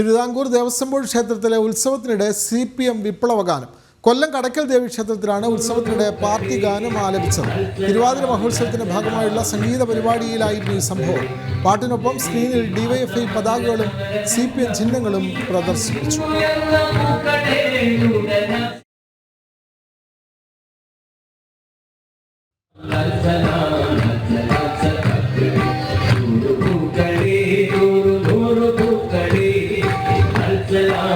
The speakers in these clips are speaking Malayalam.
തിരുവിതാംകൂർ ദേവസ്വം ബോർഡ് ക്ഷേത്രത്തിലെ ഉത്സവത്തിനിടെ സി പി എം വിപ്ലവഗാനം. കൊല്ലം കടക്കൽ ദേവി ക്ഷേത്രത്തിലാണ് ഉത്സവത്തിനിടെ പാർട്ടി ഗാനം ആലപിച്ചത്. തിരുവാതിര മഹോത്സവത്തിന്റെ ഭാഗമായുള്ള സംഗീത പരിപാടിയിലായിരുന്നു ഈ സംഭവം. പാട്ടിനൊപ്പം സ്ക്രീനിൽ ഡിവൈഎഫ്ഐ പതാകകളും സി പി എം ചിഹ്നങ്ങളും പ്രദർശിപ്പിച്ചു.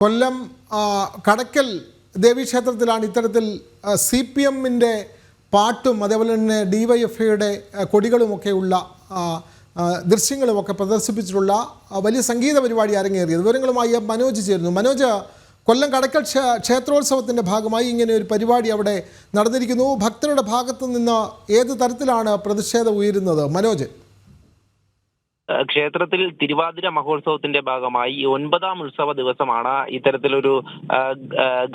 കൊല്ലം കടക്കൽ ദേവീക്ഷേത്രത്തിലാണ് ഇത്തരത്തിൽ സി പി എമ്മിന്റെ പാട്ടും അതേപോലെ തന്നെ ഡി വൈ എഫ് ഐയുടെ കൊടികളുമൊക്കെയുള്ള ദൃശ്യങ്ങളുമൊക്കെ പ്രദർശിപ്പിച്ചിട്ടുള്ള വലിയ സംഗീത പരിപാടി അരങ്ങേറിയത്. വിവരങ്ങളുമായി മനോജ് ചേരുന്നു. മനോജ് കൊല്ലം കടക്കൽ ക്ഷേ- ക്ഷേത്രോത്സവത്തിന്റെ ഭാഗമായി ഇങ്ങനെ ഒരു പരിപാടി അവിടെ നടന്നിരിക്കുന്നു. ഭക്തരുടെ ഭാഗത്തു നിന്ന് ഏത് തരത്തിലാണ് പ്രതിഷേധം ഉയരുന്നത്? മനോജ്. ക്ഷേത്രത്തിൽ തിരുവാതിര മഹോത്സവത്തിന്റെ ഭാഗമായി ഒൻപതാം ഉത്സവ ദിവസമാണ് ഇത്തരത്തിലൊരു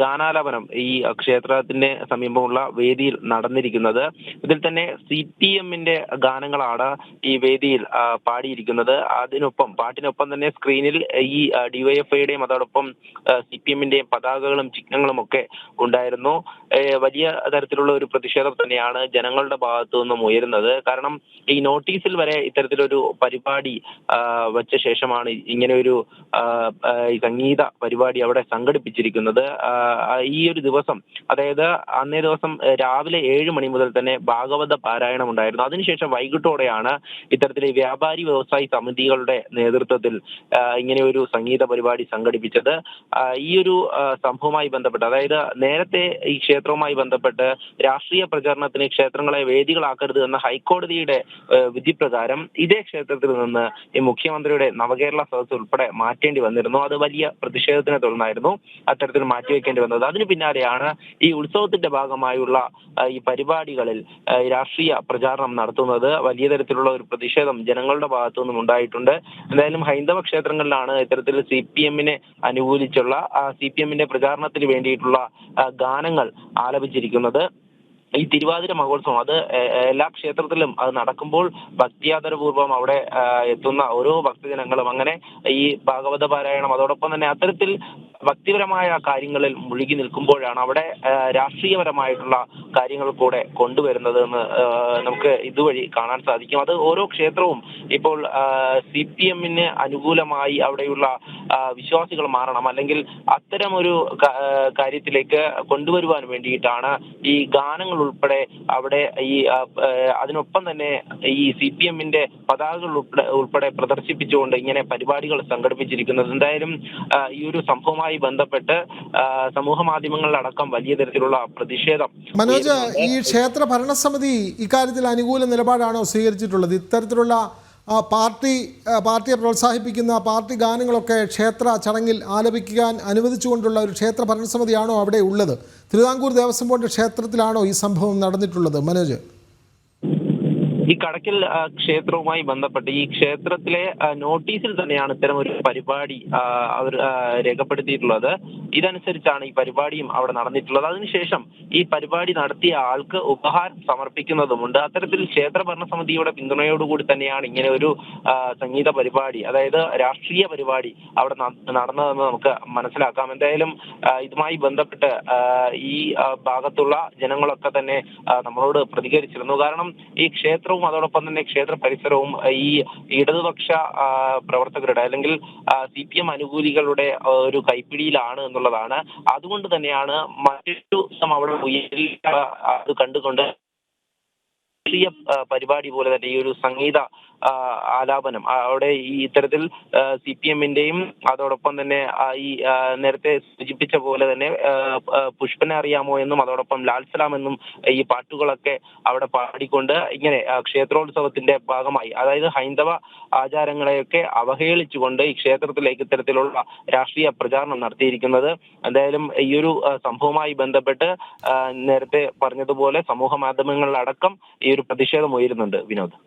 ഗാനാലാപനം ഈ ക്ഷേത്രത്തിന്റെ സമീപമുള്ള വേദിയിൽ നടന്നിരിക്കുന്നത്. ഇതിൽ തന്നെ സി പി എമ്മിന്റെ ഗാനങ്ങളാണ് ഈ വേദിയിൽ പാടിയിരിക്കുന്നത്. അതിനൊപ്പം പാട്ടിനൊപ്പം തന്നെ സ്ക്രീനിൽ ഈ ഡിവൈഎഫ്ഐയുടെയും അതോടൊപ്പം സി പി എമ്മിന്റെയും പതാകകളും ചിഹ്നങ്ങളും ഒക്കെ ഉണ്ടായിരുന്നു. വലിയ തരത്തിലുള്ള ഒരു പ്രതിഷേധം തന്നെയാണ് ജനങ്ങളുടെ ഭാഗത്തു നിന്നും ഉയരുന്നത്. കാരണം ഈ നോട്ടീസിൽ വരെ ഇത്തരത്തിലൊരു പരിപാടി ആ, വെച്ച ശേഷമാണ് ഇങ്ങനെ ഒരു സംഗീത പരിപാടി അവിടെ സംഘടിപ്പിച്ചിരിക്കുന്നത്. ഈ ഒരു ദിവസം അതായത് അന്നേ ദിവസം രാവിലെ ഏഴ് മണി മുതൽ തന്നെ ഭാഗവത പാരായണം ഉണ്ടായിരുന്നു. അതിനുശേഷം വൈകിട്ടോടെയാണ് ഇത്തരത്തിലെ വ്യാപാരി വ്യവസായി സമിതികളുടെ നേതൃത്വത്തിൽ ഇങ്ങനെ ഒരു സംഗീത പരിപാടി സംഘടിപ്പിച്ചത്. ഈ ഒരു സംഭവവുമായി ബന്ധപ്പെട്ട് അതായത് നേരത്തെ ഈ ക്ഷേത്രവുമായി ബന്ധപ്പെട്ട് രാഷ്ട്രീയ പ്രചരണത്തിന് ക്ഷേത്രങ്ങളെ വേദികളാക്കരുത് എന്ന ഹൈക്കോടതിയുടെ വിധിപ്രകാരം വിധി പ്രകാരം ഇതേ ക്ഷേത്രത്തിൽ നിന്ന് ഈ മുഖ്യമന്ത്രിയുടെ നവകേരള സദസ് ഉൾപ്പെടെ മാറ്റേണ്ടി വന്നിരുന്നു. അത് വലിയ പ്രതിഷേധത്തിനെ തുടർന്നായിരുന്നു അത്തരത്തിൽ മാറ്റിവെക്കേണ്ടി വന്നത്. അതിന് പിന്നാലെയാണ് ഈ ഉത്സവത്തിന്റെ ഭാഗമായുള്ള ഈ പരിപാടികളിൽ രാഷ്ട്രീയ പ്രചാരണം നടത്തുന്നത്. വലിയ തരത്തിലുള്ള ഒരു പ്രതിഷേധം ജനങ്ങളുടെ ഭാഗത്തു നിന്നും ഉണ്ടായിട്ടുണ്ട്. എന്തായാലും ഹൈന്ദവ ക്ഷേത്രങ്ങളിലാണ് ഇത്തരത്തിൽ സി പി എമ്മിനെ അനുകൂലിച്ചുള്ള സി പി എമ്മിന്റെ പ്രചാരണത്തിന് വേണ്ടിയിട്ടുള്ള ഗാനങ്ങൾ ആലപിച്ചിരിക്കുന്നത്. ഈ തിരുവാതിര മഹോത്സവം അത് എല്ലാ ക്ഷേത്രത്തിലും അത് നടക്കുമ്പോൾ ഭക്തിയാദരപൂർവം അവിടെ എത്തുന്ന ഓരോ ഭക്തജനങ്ങളും അങ്ങനെ ഈ ഭാഗവത പാരായണം അതോടൊപ്പം തന്നെ അത്തരത്തിൽ ഭക്തിപരമായ കാര്യങ്ങളിൽ മുഴുകി നിൽക്കുമ്പോഴാണ് അവിടെ രാഷ്ട്രീയപരമായിട്ടുള്ള കാര്യങ്ങൾ കൂടെ കൊണ്ടുവരുന്നത് എന്ന് നമുക്ക് ഇതുവഴി കാണാൻ സാധിക്കും. അത് ഓരോ ക്ഷേത്രവും ഇപ്പോൾ സി പി എമ്മിന് അനുകൂലമായി അവിടെയുള്ള വിശ്വാസികൾ മാറണം. അല്ലെങ്കിൽ അത്തരം ഒരു കാര്യത്തിലേക്ക് കൊണ്ടുവരുവാൻ വേണ്ടിയിട്ടാണ് ഈ ഗാനങ്ങൾ ഉൾപ്പെടെ അവിടെ ഈ അതിനൊപ്പം തന്നെ ഈ സി പി എമ്മിന്റെ പതാകകൾ ഉൾപ്പെടെ ഉൾപ്പെടെ പ്രദർശിപ്പിച്ചുകൊണ്ട് ഇങ്ങനെ പരിപാടികൾ സംഘടിപ്പിച്ചിരിക്കുന്നത്. എന്തായാലും ഈ ഒരു സംഭവവുമായി ബന്ധപ്പെട്ട് സമൂഹ മാധ്യമങ്ങളിലടക്കം വലിയ തരത്തിലുള്ള പ്രതിഷേധം മനോജ് ഈ ക്ഷേത്ര ഭരണസമിതി ഇക്കാര്യത്തിൽ അനുകൂല നിലപാടാണോ സ്വീകരിച്ചിട്ടുള്ളത്? ഇത്തരത്തിലുള്ള പാർട്ടി പാർട്ടിയെ പ്രോത്സാഹിപ്പിക്കുന്ന പാർട്ടി ഗാനങ്ങളൊക്കെ ക്ഷേത്ര ചടങ്ങിൽ ആലപിക്കാൻ അനുവദിച്ചുകൊണ്ടുള്ള ഒരു ക്ഷേത്ര ഭരണസമിതിയാണോ അവിടെ ഉള്ളത്? തിരുവിതാംകൂർ ദേവസ്വം ബോർഡ് ക്ഷേത്രത്തിലാണോ ഈ സംഭവം നടന്നിട്ടുള്ളത്? മനോജ്. ഈ കടക്കൽ ക്ഷേത്രവുമായി ബന്ധപ്പെട്ട് ഈ ക്ഷേത്രത്തിലെ നോട്ടീസിൽ തന്നെയാണ് ഇത്തരം ഒരു പരിപാടി അവർ രേഖപ്പെടുത്തിയിട്ടുള്ളത്. ഇതനുസരിച്ചാണ് ഈ പരിപാടിയും അവിടെ നടന്നിട്ടുള്ളത്. അതിനുശേഷം ഈ പരിപാടി നടത്തിയ ആൾക്ക് ഉപഹാരം സമർപ്പിക്കുന്നതുമുണ്ട്. അത്തരത്തിൽ ക്ഷേത്ര ഭരണസമിതിയുടെ പിന്തുണയോടുകൂടി തന്നെയാണ് ഇങ്ങനെ ഒരു സംഗീത പരിപാടി അതായത് രാഷ്ട്രീയ പരിപാടി അവിടെ നടന്നതെന്ന് നമുക്ക് മനസ്സിലാക്കാം. എന്തായാലും ഇതുമായി ബന്ധപ്പെട്ട് ഈ ഭാഗത്തുള്ള ജനങ്ങളൊക്കെ തന്നെ നമ്മളോട് പ്രതികരിച്ചിരുന്നു. കാരണം ഈ ക്ഷേത്രവും അതോടൊപ്പം തന്നെ ക്ഷേത്ര പരിസരവും ഈ ഇടതുപക്ഷ പ്രവർത്തകരുടെ അല്ലെങ്കിൽ സി പി എം അനുകൂലികളുടെ ഒരു കൈപ്പിടിയിലാണ് എന്നുള്ളതാണ്. അതുകൊണ്ട് തന്നെയാണ് മറ്റൊരു അവിടെ ഉയരി അത് കണ്ടുകൊണ്ട് പരിപാടി പോലെ തന്നെ ഈ ഒരു സംഗീത ആലാപനം. അവിടെ ഈ ഇത്തരത്തിൽ സി പി എമ്മിന്റെയും അതോടൊപ്പം തന്നെ ഈ നേരത്തെ സൂചിപ്പിച്ച പോലെ തന്നെ പുഷ്പനെ അറിയാമോ എന്നും അതോടൊപ്പം ലാൽ സലാം എന്നും ഈ പാട്ടുകളൊക്കെ അവിടെ പാടിക്കൊണ്ട് ഇങ്ങനെ ക്ഷേത്രോത്സവത്തിന്റെ ഭാഗമായി അതായത് ഹൈന്ദവ ആചാരങ്ങളെയൊക്കെ അവഹേളിച്ചുകൊണ്ട് ഈ ക്ഷേത്രത്തിലേക്ക് ഇത്തരത്തിലുള്ള രാഷ്ട്രീയ പ്രചാരണം നടത്തിയിരിക്കുന്നത്. എന്തായാലും ഈ ഒരു സംഭവവുമായി ബന്ധപ്പെട്ട് നേരത്തെ പറഞ്ഞതുപോലെ സമൂഹ മാധ്യമങ്ങളിലടക്കം ഈ ഒരു പ്രതിഷേധം ഉയരുന്നുണ്ട്. വിനോദ്.